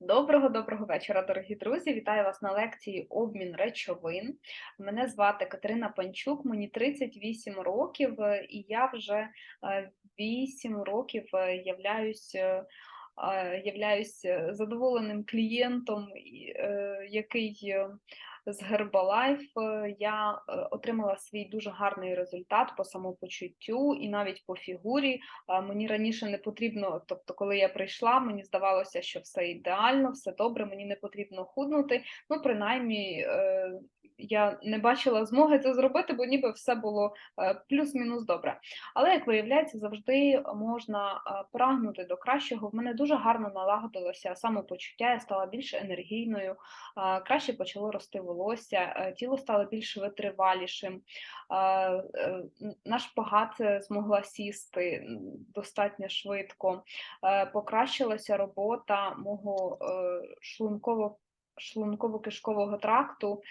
Доброго доброго вечора, дорогі друзі. Вітаю вас на лекції Обмін речовин. Мене звати Катерина Панчук, мені 38 років, е, і я вже 8 років е, являюсь. е, Являюсь е, задоволеним клієнтом, який з е, я е, отримала свій дуже гарний результат по самопочуттю і навіть по фігурі. Мені раніше не потрібно, тобто, коли я прийшла, мені здавалося, що все ідеально, все добре, мені не потрібно худнути. Ну, принаймні, е, я не бачила змоги це зробити, бо ніби все було е, плюс-мінус добре. Але як виявляється, завжди можна е, прагнути до кращого. В мене дуже гарно налагодилося самопочуття, я стала більш енергійною, е, краще почало рости волосся, е, тіло стало більш витривалішим. е, е, н- На шпагат е, змогла сісти достатньо швидко. Покращилася робота мого е, шлунково шлунково-кишкового тракту,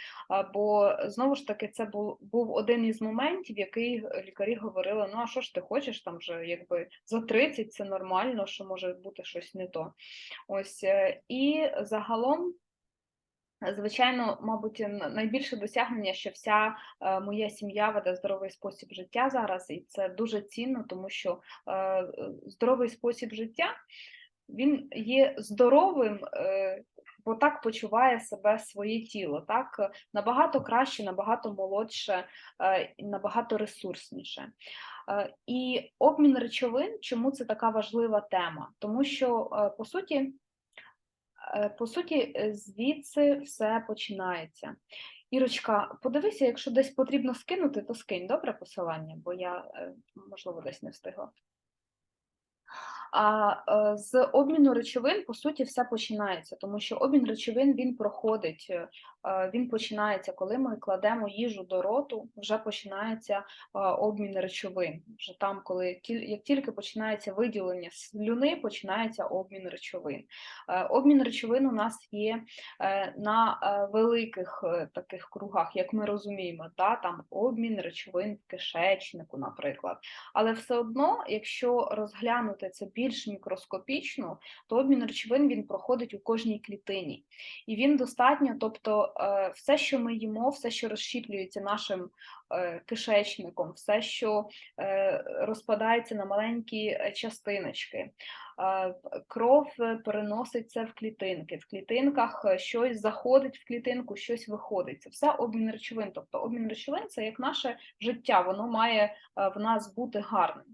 бо знову ж таки це був, був один із моментів, який лікарі говорили: ну а що ж ти хочеш, там вже якби за 30 це нормально, що може бути щось не то. Ось і загалом. Звичайно, мабуть, найбільше досягнення, що вся е, моя сім'я веде здоровий спосіб життя зараз, і це дуже цінно, тому що е, здоровий спосіб життя він є здоровим, е, бо так почуває себе своє тіло, так набагато краще, набагато молодше, набагато ресурсніше. І обмін речовин, чому це така важлива тема? Тому що по суті. Е, По суті, е, звідси все починається. Ірочка, подивися, якщо десь потрібно скинути, то скинь добре посилання, бо я, е, можливо, десь не встигла. А з обміну речовин, по суті, все починається, тому що обмін речовин він проходить, він починається, коли ми кладемо їжу до роту, вже починається е, обмін речовин. Вже там, коли як тільки починається виділення слюни, починається обмін речовин. Е, Обмін речовин у нас є е, на е, великих е, таких кругах, як ми розуміємо, та, там обмін речовин в кишечнику, наприклад. Але все одно, якщо розглянути це більш мікроскопічно, то обмін речовин він проходить у кожній клітині. І він достатньо, тобто е, все, що ми їмо, все, що розщіплюється нашим е, кишечником, все, що е, розпадається на маленькі е, частиночки. е, Кров е, переноситься в клітинки. В клітинках е, щось заходить в клітинку, щось виходить. Це все обмін речовин. Тобто обмін речовин це як наше життя, воно має е, в нас бути гарним.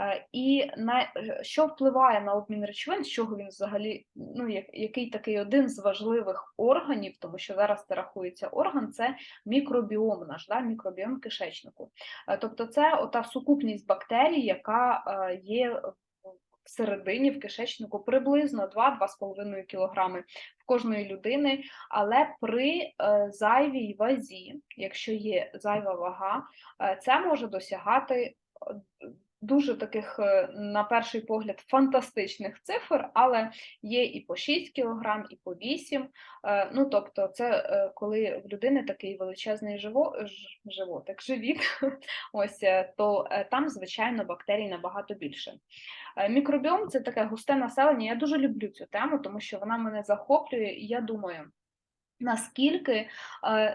Е, І на е, що впливає на обмін речовин, з чого він взагалі, ну як- який такий один з важливих органів, тому що зараз це рахується орган, це мікробіом наш, да, мікробіом кишечнику. Е, Тобто, це ота сукупність бактерій, яка е, є всередині в кишечнику приблизно 2-2,5 кілограми в кожної людини, але при е, зайвій вазі, якщо є зайва вага, це може досягати дуже таких, е, на перший погляд, фантастичних цифр, але є і по 6 кілограм, і по 8. Е, Ну, тобто, це е, коли в людини такий величезний живо, животик, живіт, ось, то там, звичайно, бактерій набагато більше. Мікробіом це таке густе населення. Я дуже люблю цю тему, тому що вона мене захоплює, і я думаю. Наскільки е,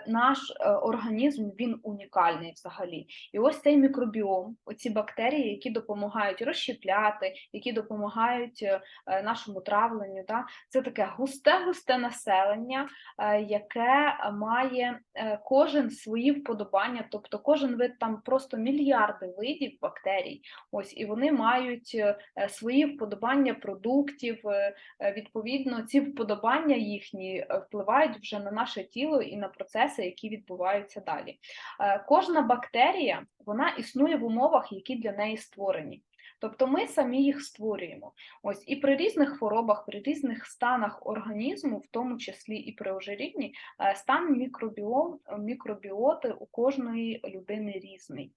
наш е, організм він унікальний взагалі, і ось цей мікробіом, оці бактерії, які допомагають розщепляти, які допомагають е, нашому травленню, да? це таке густе-густе населення, е, яке має е, кожен свої вподобання, тобто кожен вид там просто мільярди видів бактерій. Ось і вони мають е, свої вподобання продуктів. е, е, Відповідно, ці вподобання їхні е, впливають вже на наше тіло і на процеси, які відбуваються далі. Е, Кожна бактерія вона існує в умовах, які для неї створені. Тобто ми самі їх створюємо. Ось і при різних хворобах, при різних станах організму, в тому числі і при ожирінні, е, стан мікробіом, мікробіоти у кожної людини різний.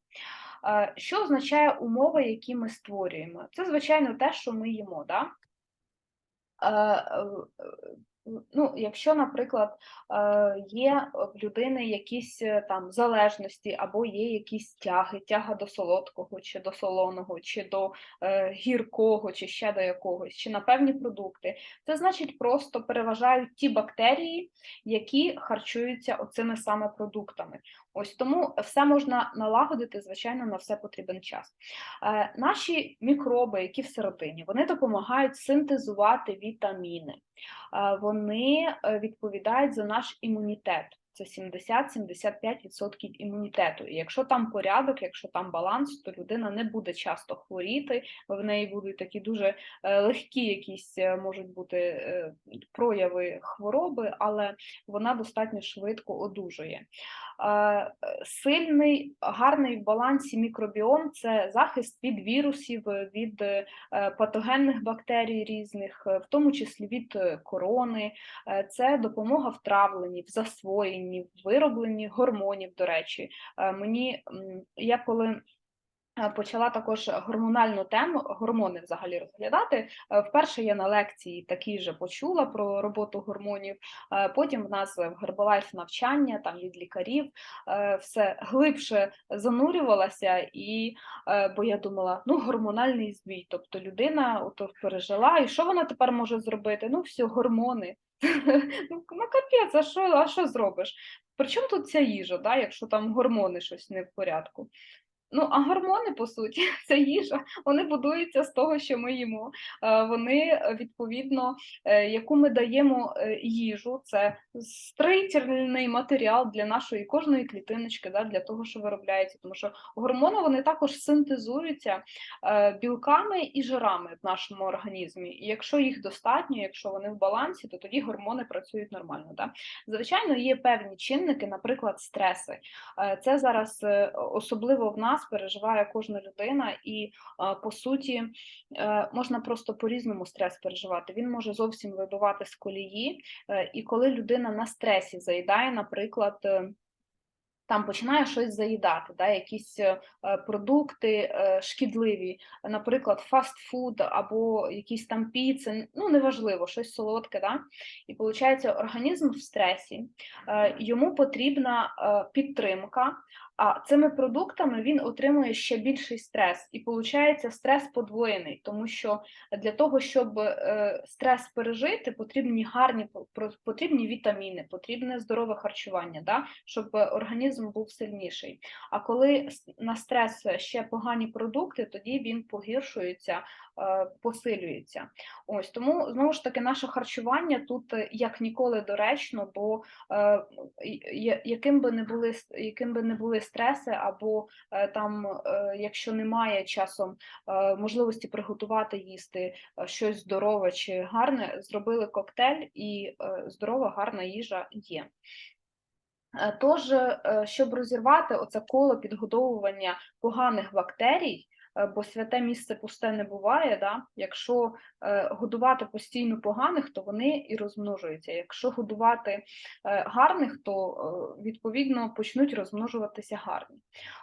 Е, Що означає умови, які ми створюємо? Це, звичайно, те, що ми їмо. Да? Ну, якщо, наприклад, е, є в людини якісь е, там залежності, або є якісь тяги, тяга до солодкого, чи до солоного, чи до е, гіркого, чи ще до якогось, чи на певні продукти, це значить просто переважають ті бактерії, які харчуються оцими саме продуктами. Ось тому все можна налагодити, звичайно, на все потрібен час. Е, Наші мікроби, які всередині, вони допомагають синтезувати вітаміни а, вони е, відповідають за наш імунітет. Це 70-75% імунітету. І якщо там порядок, якщо там баланс, то людина не буде часто хворіти, в неї будуть такі дуже е, легкі якісь е, можуть бути е, прояви хвороби, але вона достатньо швидко одужує. Сильний, гарний в балансі мікробіом це захист від вірусів, від патогенних бактерій різних, в тому числі від корони, це допомога в травленні, в засвоєнні, в виробленні гормонів. До речі, Е, мені я коли е, почала також гормональну тему, гормони взагалі розглядати. е, Вперше я на лекції такі же почула про роботу гормонів. Потім в нас в Herbalife навчання там від лікарів все глибше занурювалася, і бо я думала, ну гормональний збій, тобто людина ото пережила, і що вона тепер може зробити? Ну, все, гормони. Ну, ну капець, а що, а що зробиш? Причому тут ця їжа, да, якщо там гормони щось не в порядку? Ну, а гормони, по суті, це їжа, вони будуються з того, що ми їмо. Е, Вони е, відповідно, е, яку ми даємо їжу, це строїтельний матеріал для нашої кожної клітиночки, да, для того, що виробляється. Тому що гормони вони також синтезуються білками і жирами в нашому організмі. І якщо їх достатньо, якщо вони в балансі, то тоді гормони працюють нормально. Да? Звичайно, є певні чинники, наприклад, стреси. Це зараз особливо в нас переживає кожна людина, і е, по суті е, можна просто по-різному стрес переживати. Він може зовсім вибивати з колії, е, і коли людина на стресі заїдає, наприклад. Там починає щось заїдати, да, якісь е, е, продукти е, шкідливі, наприклад, фастфуд або якісь там піци, ну неважливо, щось солодке. Да? І виходить, організм в стресі, йому потрібна підтримка, а цими продуктами він отримує ще більший стрес, і виходить стрес подвоєний, тому що для того, щоб стрес пережити, потрібні гарні потрібні вітаміни, потрібне здорове харчування, да? щоб е, організм був сильніший. А коли на стрес ще погані продукти, тоді він погіршується, е, посилюється. Ось тому знову ж таки наше харчування тут е, як ніколи доречно, бо е, яким би не були яким би не були стреси, або там, якщо немає часом можливості приготувати їсти щось здорове чи гарне, зробили коктейль, і здорова, гарна їжа є. Е, Тож, е, щоб розірвати оце коло підгодовування поганих бактерій, е, бо святе місце пусте не буває, да? якщо годувати постійно поганих, то вони і розмножуються. Якщо годувати е, гарних, то е, відповідно почнуть розмножуватися гарні.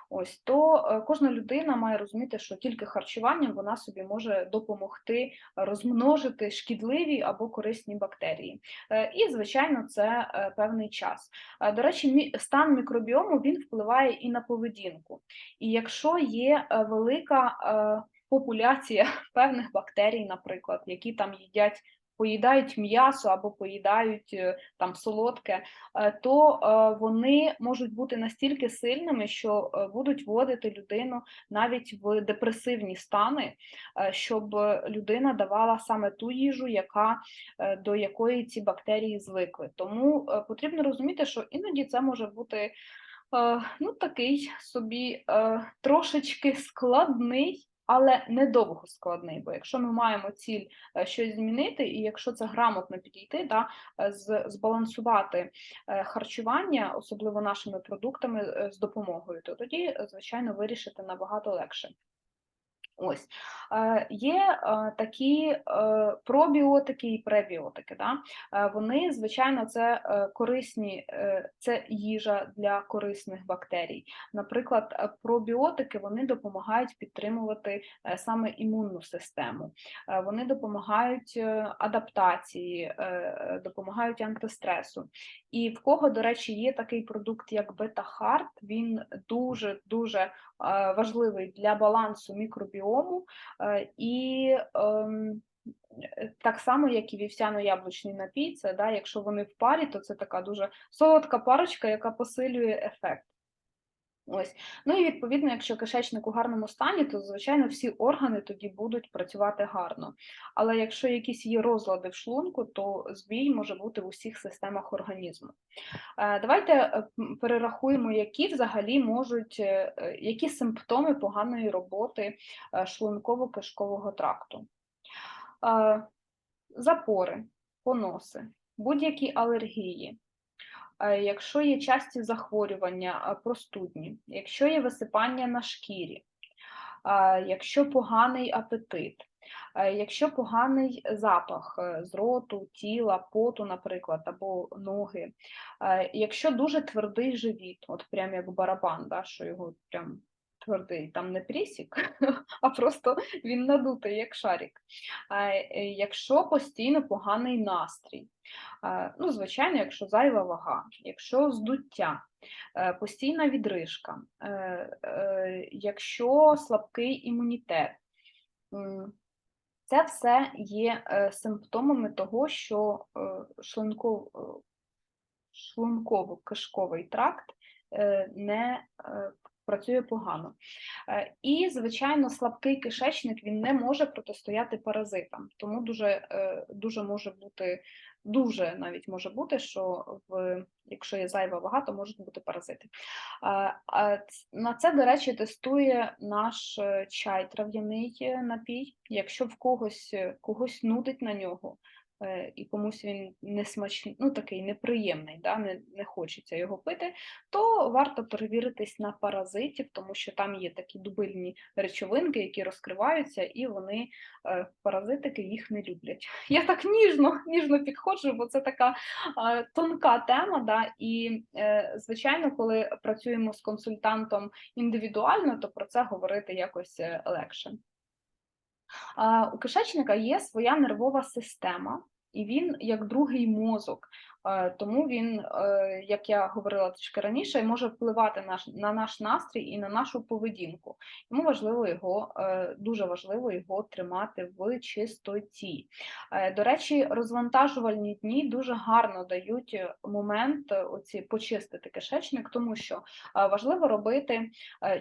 Ось то е, кожна людина має розуміти, що тільки харчуванням вона собі може допомогти розмножити шкідливі або корисні бактерії. Е, І, звичайно, це е, певний час. Е, До речі, стан мікробіому він впливає і на поведінку. І якщо є е, велика е, популяція певних бактерій, наприклад, які там їдять. Поїдають м'ясо або поїдають е, там солодке, е, то е, вони можуть бути настільки сильними, що будуть вводити людину навіть в депресивні стани, щоб людина давала саме ту їжу, яка до якої ці бактерії звикли. Тому потрібно розуміти, що іноді це може бути ну, такий собі трошечки складний. Але недовго складний, бо якщо ми маємо ціль е, щось змінити, і якщо це грамотно підійти, да, е, збалансувати е, харчування, особливо нашими продуктами з допомогою, то тоді, звичайно, вирішити набагато легше. Ось е, є е, такі е, пробіотики і пребіотики. Да? Вони, звичайно, це корисні, це їжа для корисних бактерій. Наприклад, пробіотики вони допомагають підтримувати саме імунну систему, вони допомагають адаптації, допомагають антистресу. І в кого, до речі, є такий продукт, як бета-харт, він дуже дуже важливий для балансу мікробіому е, і ем, е, так само, як і вівсяно-яблучний напій, це да, якщо вони в парі, то це така дуже солодка парочка, яка посилює ефект. Ось. Ну і відповідно, якщо кишечник у гарному стані, то звичайно всі органи тоді будуть працювати гарно. Але якщо якісь є розлади в шлунку, то збій може бути в усіх системах організму. Е, Давайте е, перерахуємо, які взагалі можуть, е, які симптоми поганої роботи шлунково-кишкового тракту. Запори, поноси, будь-які алергії, якщо є часті захворювання, простудні, якщо є висипання на шкірі, якщо поганий апетит, якщо поганий запах е, з роту, тіла, поту, наприклад, або ноги, якщо дуже твердий живіт, от прям як барабан, да, що його прям твердий, там не прісік, а просто він надутий, як шарик. Е, Якщо постійно поганий настрій, ну, звичайно, якщо зайва вага, якщо здуття, е, постійна відрижка, е, якщо слабкий імунітет, це все є симптомами того, що шлунков, шлунково-кишковий тракт не працює погано. Е, І, звичайно, слабкий кишечник він не може протистояти паразитам, тому дуже, е, дуже може бути, дуже навіть може бути, що в, якщо є зайва вага, то можуть бути паразити. Ц- На це, до речі, тестує наш е, чай трав'яний е, напій. Якщо в когось, е, когось нудить на нього, е, і комусь він не смачний, ну такий неприємний, да, не, не хочеться його пити, то варто перевіритись на паразитів, тому що там є такі дубильні речовинки, які розкриваються, і вони, е, паразитики, їх не люблять. Я так ніжно, ніжно підходжу, бо це така е, тонка тема. Да, і, е, звичайно, коли працюємо з консультантом індивідуально, то про це говорити якось е, легше. У кишечника є своя нервова система, і він як другий мозок. Е, Тому він, е, як я говорила трішки раніше, може впливати на наш настрій і на нашу поведінку. Йому важливо його, е, дуже важливо його тримати в чистоті. До речі, розвантажувальні дні дуже гарно дають момент оці почистити кишечник, тому що важливо робити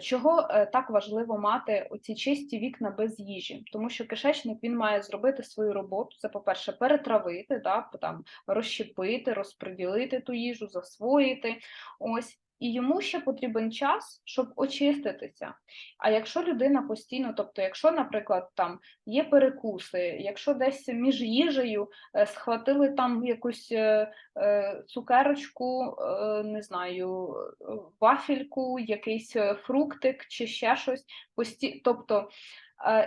Чого так важливо мати оці чисті вікна без їжі? Тому що кишечник він має зробити свою роботу. Це, по-перше, перетравити, да, там, розщепити, розподілити ту їжу, засвоїти. Ось. І йому ще потрібен час, щоб очиститися. А якщо людина постійно, тобто, якщо, наприклад, там є перекуси, якщо десь між їжею е, схватили там якусь е, е, цукерочку, не знаю, вафельку, якийсь фруктик чи ще щось. Тобто,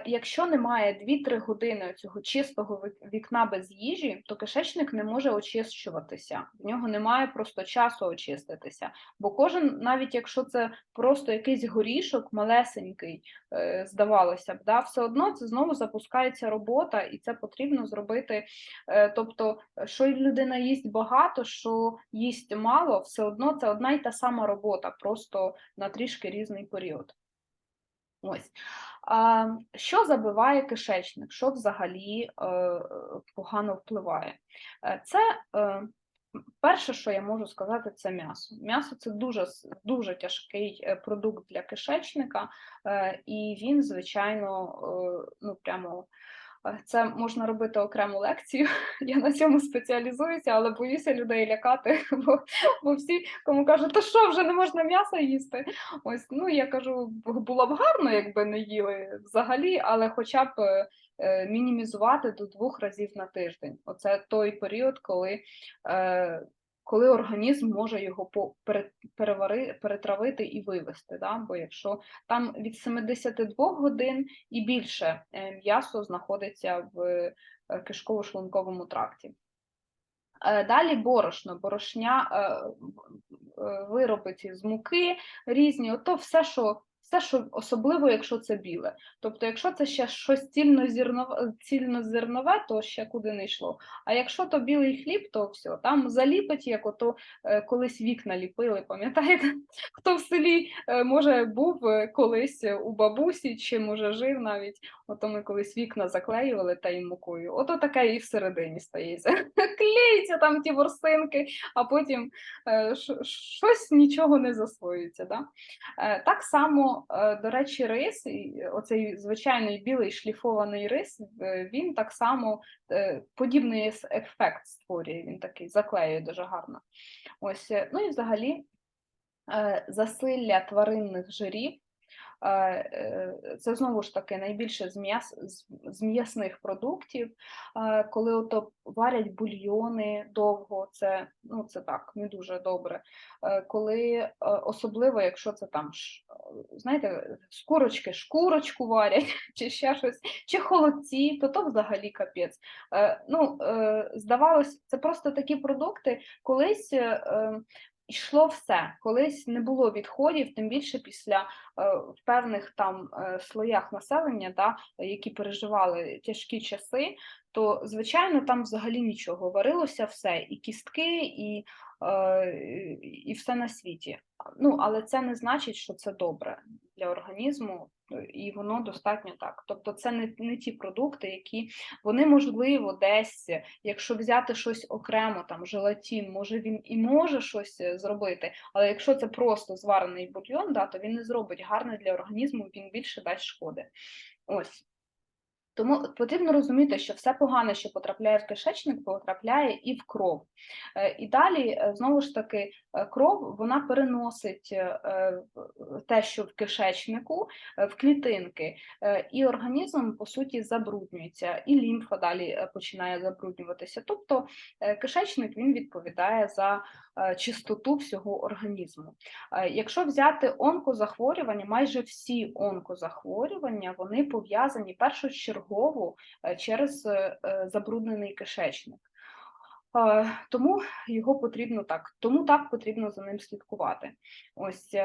якщо немає 2-3 години цього чистого вік- вікна без їжі, то кишечник не може очищуватися. В нього немає просто часу очиститися. Бо кожен, навіть якщо це просто якийсь горішок малесенький, е, здавалося б, да, все одно це знову запускається робота, і це потрібно зробити. е, Тобто, що людина їсть багато, що їсть мало, все одно це одна й та сама робота, просто на трішки різний період. Ось. А, що забиває кишечник? Що взагалі е, погано впливає? Е, Це е, перше, що я можу сказати, це м'ясо. М'ясо це дуже, дуже тяжкий продукт для кишечника, і він, звичайно, ну прямо. Це можна робити окрему лекцію. Я на цьому спеціалізуюся, але боюся людей лякати, бо, бо всі, кому кажуть, то що вже не можна м'ясо їсти. Ось ну я кажу, було б гарно, якби не їли взагалі, але хоча б е, е, мінімізувати до двох разів на тиждень. Оце той період, коли е, коли організм може його перевари, перетравити і вивести. Да? Бо якщо там від 72 годин і більше е, м'ясо знаходиться в е, кишково-шлунковому тракті. Е, Далі борошно, борошня, вироби з муки різні, ото все, що, все, що особливо, якщо це біле. Тобто, якщо це ще щось цільнозернове, цільнозернове, то ще куди не йшло. А якщо то білий хліб, то все, там заліпить, як ото е, колись вікна ліпили, пам'ятаєте? Хто в селі е, може був е, колись у бабусі, чи може жив навіть, ото ми колись вікна заклеювали та й мукою. Ото таке і всередині стається. Клеїться там ті ворсинки, а потім щось нічого не засвоюється. Да? Так само, е, до речі, рис, оцей звичайний білий шліфований рис, е, він так само е, подібний ефект створює, він такий заклеює дуже гарно. Ось, е, ну і взагалі е, засилля тваринних жирів. Е, Це знову ж таки найбільше з м'яс з- з м'ясних продуктів, коли ото варять бульйони довго, це ну це так не дуже добре. Е, Коли е, особливо, якщо це там знаєте, з курочки шкурочку варять, чи ще щось, чи холодці, то то взагалі капець. Ну, здавалось, це просто такі продукти, колись. Йшло все, колись не було відходів, тим більше після е, в певних там е, слоях населення, да, які переживали тяжкі часи, то звичайно там взагалі нічого. Варилося все, і кістки, і, е, і все на світі. Ну, але це не значить, що це добре для організму, і воно достатньо так. Тобто, це не, не ті продукти, які вони можливо десь, якщо взяти щось окремо, там желатін, може він і може щось е, зробити, але якщо це просто зварений бульйон, да, то він не зробить гарне для організму, він більше дасть шкоди. Ось. Тому потрібно розуміти, що все погане, що потрапляє в кишечник, потрапляє і в кров. Е, І далі, е, знову ж таки, е, кров вона переносить те, що в кишечнику, в клітинки, і організм, по суті, забруднюється, і лімфа далі починає забруднюватися. Тобто кишечник він відповідає за чистоту всього організму. Якщо взяти онкозахворювання, майже всі онкозахворювання вони пов'язані першочергово е, через е, е, забруднений кишечник. Тому його потрібно так, тому так потрібно за ним слідкувати. Ось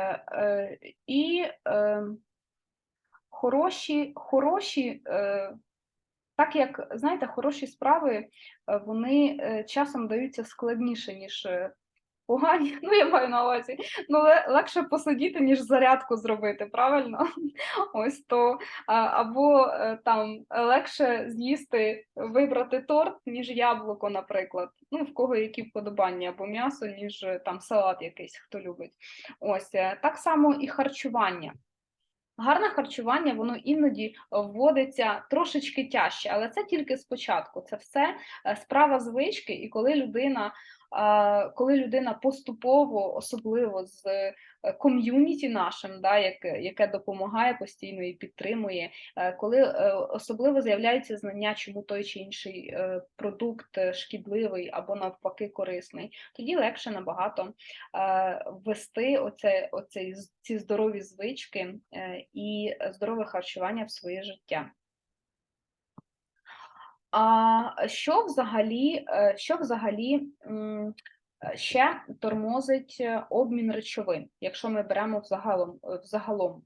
і хороші, хороші, так як знаєте, хороші справи вони часом даються складніше, ніж погані. Ну, я маю на увазі. Ну, легше посидіти, ніж зарядку зробити, правильно? Ось то або е, там легше з'їсти, вибрати торт, ніж яблуко, наприклад. Ну, в кого які вподобання, або м'ясо, ніж е, там салат якийсь, хто любить. Ось е, так само і харчування. Гарне харчування, воно іноді вводиться трошечки тяжче, але це тільки спочатку. Це все справа звички, і коли людина, коли людина поступово, особливо з е, ком'юніті нашим, да, яке, яке допомагає постійно і підтримує, е, коли е, особливо з'являється знання, чому той чи інший е, продукт е, шкідливий або навпаки корисний, тоді легше набагато е, ввести оце, оце, ці здорові звички е, і здорове харчування в своє життя. А що взагалі, е, що взагалі е, ще тормозить е, обмін речовин, якщо ми беремо взагалом, е, взагалом,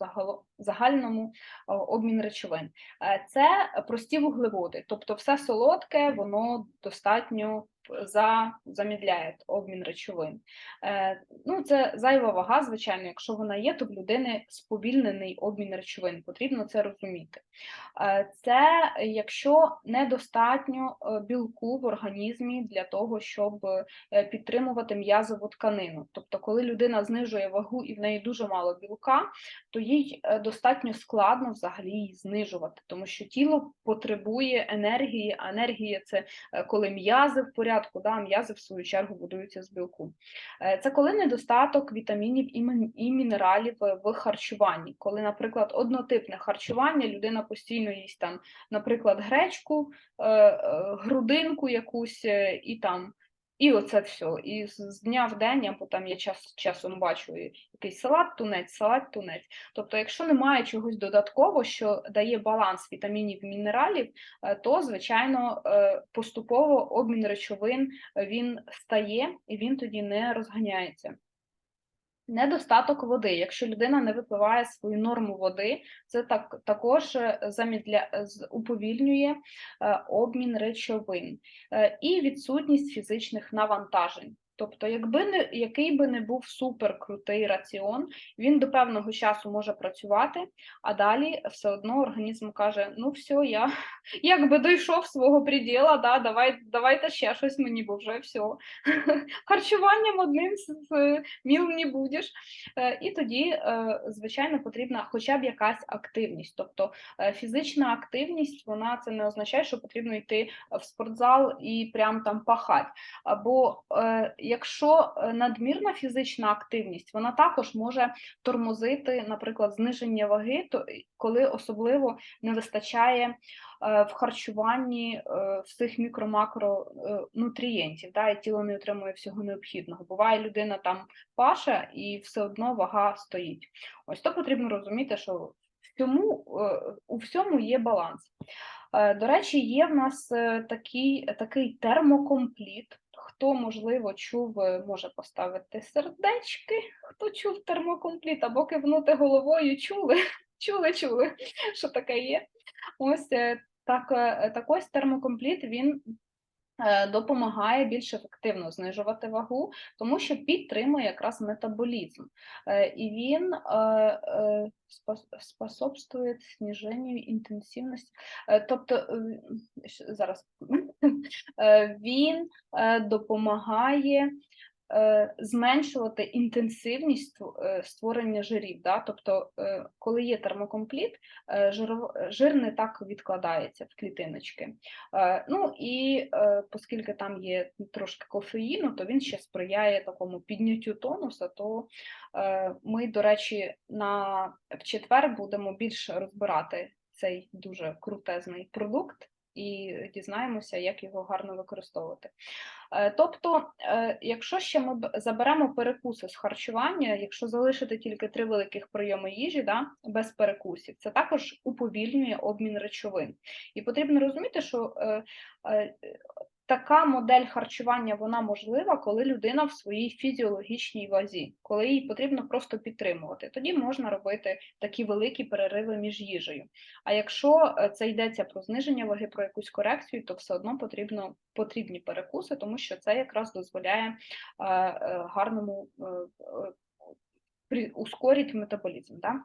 загало- загальному е, обмін речовин? Е, Це прості вуглеводи, тобто все солодке, воно достатньо за, замідляє обмін речовин. Е, Ну, це зайва вага, звичайно, якщо вона є, то в людини сповільнений обмін речовин, потрібно це розуміти. Е, Це якщо недостатньо е, білку в організмі для того, щоб е, підтримувати м'язову тканину. Тобто, коли людина знижує вагу і в неї дуже мало білка, то їй е, достатньо складно взагалі її знижувати, тому що тіло потребує енергії, а енергія це коли м'язи в порядку, да, м'язи в свою чергу будуються з білку. Е, Це коли недостаток вітамінів і мінералів е, в харчуванні. Коли, наприклад, однотипне харчування, людина постійно їсть там, наприклад, гречку, е, грудинку якусь і там І оце все. І з дня в день, або там я час, часом бачу якийсь салат, тунець, салат, тунець. Тобто, якщо немає чогось додаткового, що дає баланс вітамінів мінералів, е, то, звичайно, е, поступово обмін речовин е, він стає і він тоді не розганяється. Недостаток води. Якщо людина не випиває свою норму води, це так, також е, замідля, з- уповільнює е, обмін речовин Е, і відсутність фізичних навантажень. Тобто, якби не який би не був суперкрутий раціон, він до певного часу може працювати, а далі все одно організм каже: ну все, я якби дійшов свого приділа, да, давай, давайте ще щось мені, бо вже все. Харчуванням одним міл не будеш. Е, І тоді, е, звичайно, потрібна хоча б якась активність. Тобто е, фізична активність, вона це не означає, що потрібно йти в спортзал і прям там пахати. Або якщо е, надмірна фізична активність, вона також може тормозити, наприклад, зниження ваги, то е, коли особливо не вистачає е, в харчуванні всіх мікро-макронутрієнтів, да, і тіло не отримує всього необхідного. Буває, людина там паша і все одно вага стоїть. Ось то потрібно розуміти, що всьому, у всьому є баланс. До речі, є в нас такий, такий термокомпліт. Хто, можливо, чув, е, може поставити сердечки, хто чув термокомпліт, або кивнути головою, чули, чули, чули, що таке є. Ось е, так, е, так ось термокомпліт він допомагає більш ефективно знижувати вагу, тому що підтримує якраз метаболізм. Е, І він е, е, способствує зниженню інтенсивності. Е, Тобто, е, зараз Е, він е, допомагає е, зменшувати інтенсивність е, створення жирів. Да? Тобто, е, коли є термокомпліт, е, жир не так відкладається в клітиночки. Е, Ну і е, оскільки там є трошки кофеїну, то він ще сприяє такому підняттю тонуса. То е, ми, до речі, на в четвер будемо більше розбирати цей дуже крутезний продукт. І дізнаємося, як його гарно використовувати. Е, Тобто, е, якщо ще ми заберемо перекуси з харчування, якщо залишити тільки три великих прийоми їжі, да, без перекусів, це також уповільнює обмін речовин. І потрібно розуміти, що е, така модель харчування вона можлива, коли людина в своїй фізіологічній вазі, коли їй потрібно просто підтримувати. Тоді можна робити такі великі перериви між їжею. А якщо е, це йдеться про зниження ваги, про якусь корекцію, то все одно потрібно потрібні перекуси, тому що це якраз дозволяє е, е, гарному ускорить метаболізм. Да?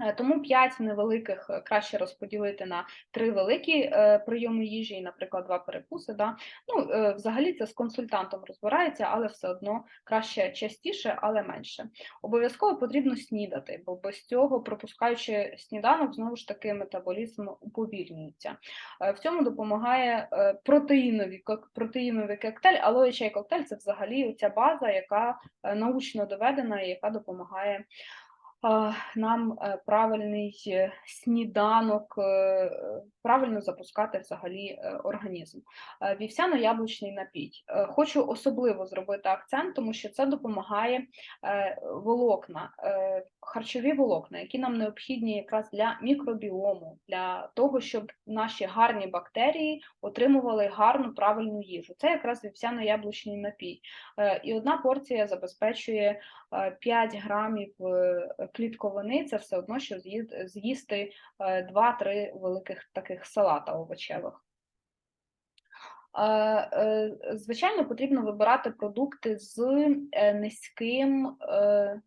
Е, Тому 5 невеликих е, краще розподілити на три великі е, прийоми їжі, наприклад, два перекуси. Да? Ну, взагалі це з консультантом розбирається, але все одно краще частіше, але менше. Обов'язково потрібно снідати, бо без цього, пропускаючи сніданок, знову ж таки метаболізм уповільнюється. В цьому допомагає е, протеїновий, кок- протеїновий коктейль, алоє чай коктейль це взагалі ця база, яка научно доведена і яка допомагає нам е, правильний е, сніданок, е, правильно запускати взагалі організм. Вівсяно-яблучний напій. Хочу особливо зробити акцент, тому що це допомагає волокна, харчові волокна, які нам необхідні якраз для мікробіому, для того, щоб наші гарні бактерії отримували гарну правильну їжу. Це якраз вівсяно-яблучний напій. І одна порція забезпечує е, 5 грамів клітковини, це все одно, що з'їсти е, 2-3 великих таких салата овочевих. Е, е, Звичайно, потрібно вибирати продукти з е, низьким, е,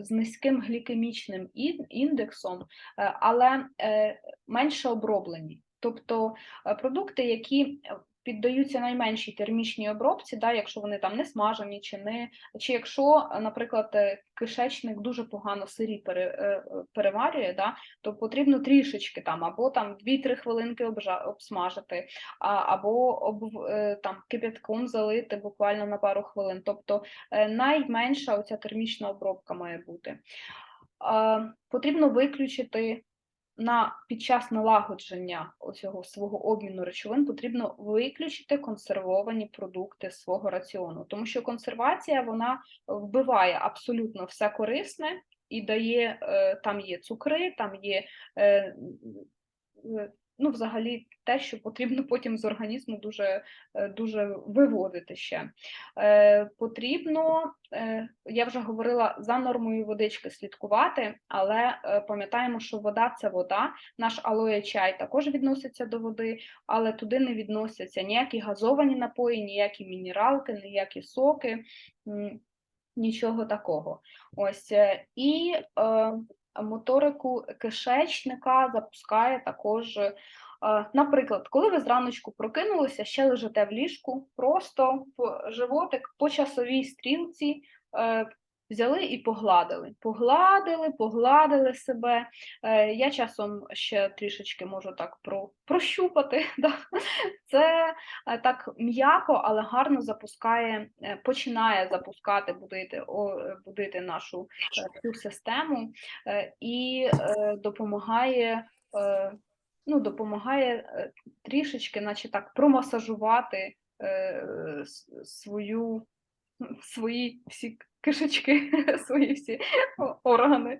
з низьким глікемічним індексом, е, але е, менше оброблені. Тобто е, продукти, які е, піддаються найменшій термічній обробці, да, якщо вони там не смажені, чи не чи якщо, наприклад, е, кишечник дуже погано сирі пере, е, е, переварює, да, то потрібно трішечки там або там 2-3 хвилинки обсмажити, або об, там кип'ятком залити буквально на пару хвилин. Тобто найменша оця термічна обробка має бути. Потрібно виключити на під час налагодження цього свого обміну речовин потрібно виключити консервовані продукти свого раціону, тому що консервація вона вбиває абсолютно все корисне і дає е, там є цукри, там є е, е, ну, взагалі те, що потрібно потім з організму дуже, е, дуже виводити ще. Е, Потрібно, е, я вже говорила, за нормою водички слідкувати, але е, пам'ятаємо, що вода це вода. Наш алоє чай також відноситься до води, але туди не відносяться ніякі газовані напої, ніякі мінералки, ніякі соки. Нічого такого. Ось е, і е, моторику кишечника запускає також. е, Наприклад, коли ви зраночку прокинулися, ще лежите в ліжку, просто по животик по часовій стрілці е, взяли і погладили. Погладили, погладили себе. Е, Я часом ще трішечки можу так про, прощупати. Да? Це е, так м'яко, але гарно запускає, е, починає запускати, будити, будити нашу цю систему і допомагає. Ну, допомагає трішечки, наче так, промасажувати свою, свої всі кишечки, свої всі органи.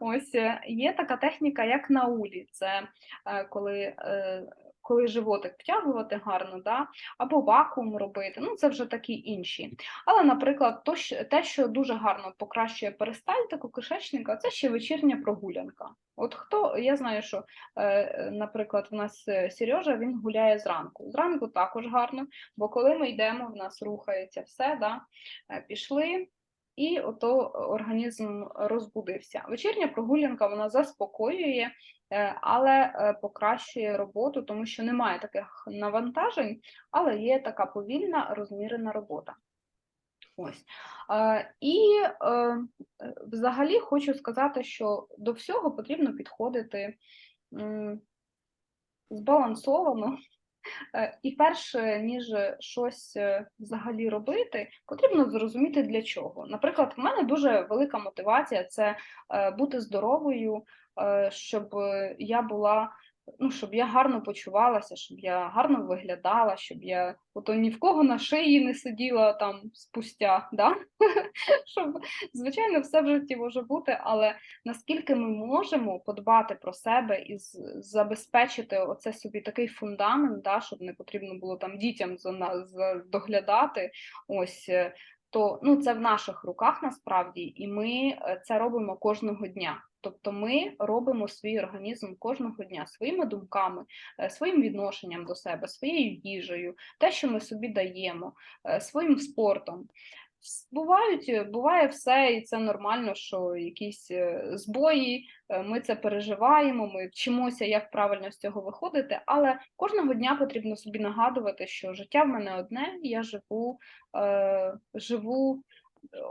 Ось е, є така техніка, як на улі. Це е, коли, е, коли животик втягувати гарно, да? або вакуум робити. Ну, це вже такі інші. Але, наприклад, то, те, що дуже гарно покращує перистальтику кишечника, це ще вечірня прогулянка. От хто, я знаю, що, наприклад, в нас Сережа він гуляє зранку. Зранку також гарно, бо коли ми йдемо, в нас рухається все, да? пішли, і ото організм розбудився. Вечірня прогулянка вона заспокоює, е, але е, покращує роботу, тому що немає таких навантажень, але є така повільна, розмірена робота. Ось. І е, взагалі хочу сказати, що до всього потрібно підходити збалансовано. Е, І перше, ніж щось е, взагалі робити, потрібно зрозуміти для чого. Наприклад, в мене дуже велика мотивація це е, бути здоровою, щоб я була, ну, щоб я гарно почувалася, щоб я гарно виглядала, щоб я ото ні в кого на шиї не сиділа там спустя. Да? Щоб, звичайно, все в житті може бути, але наскільки ми можемо подбати про себе і забезпечити оце собі такий фундамент, да, щоб не потрібно було там дітям доглядати, ось е, то ну це в наших руках насправді, і ми е, це робимо кожного дня. Тобто ми робимо свій організм кожного дня своїми думками, е, своїм відношенням до себе, своєю їжею, те, що ми собі даємо, е, своїм спортом. Бувають, е, буває все, і це нормально, що якісь е, збої, е, ми це переживаємо, ми вчимося, як правильно з цього виходити, але кожного дня потрібно собі нагадувати, що життя в мене одне, я живу, е, живу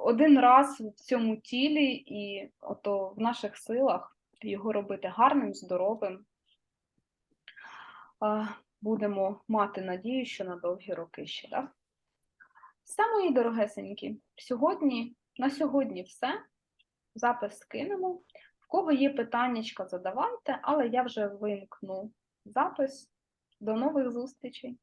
один раз в цьому тілі, і ото в наших силах його робити гарним, здоровим. Будемо мати надію, що на довгі роки ще. Да? Все, мої дорогесенькі, сьогодні, на сьогодні все. Запис скинемо. В кого є питаннячка, задавайте, але я вже вимкну запис. До нових зустрічей!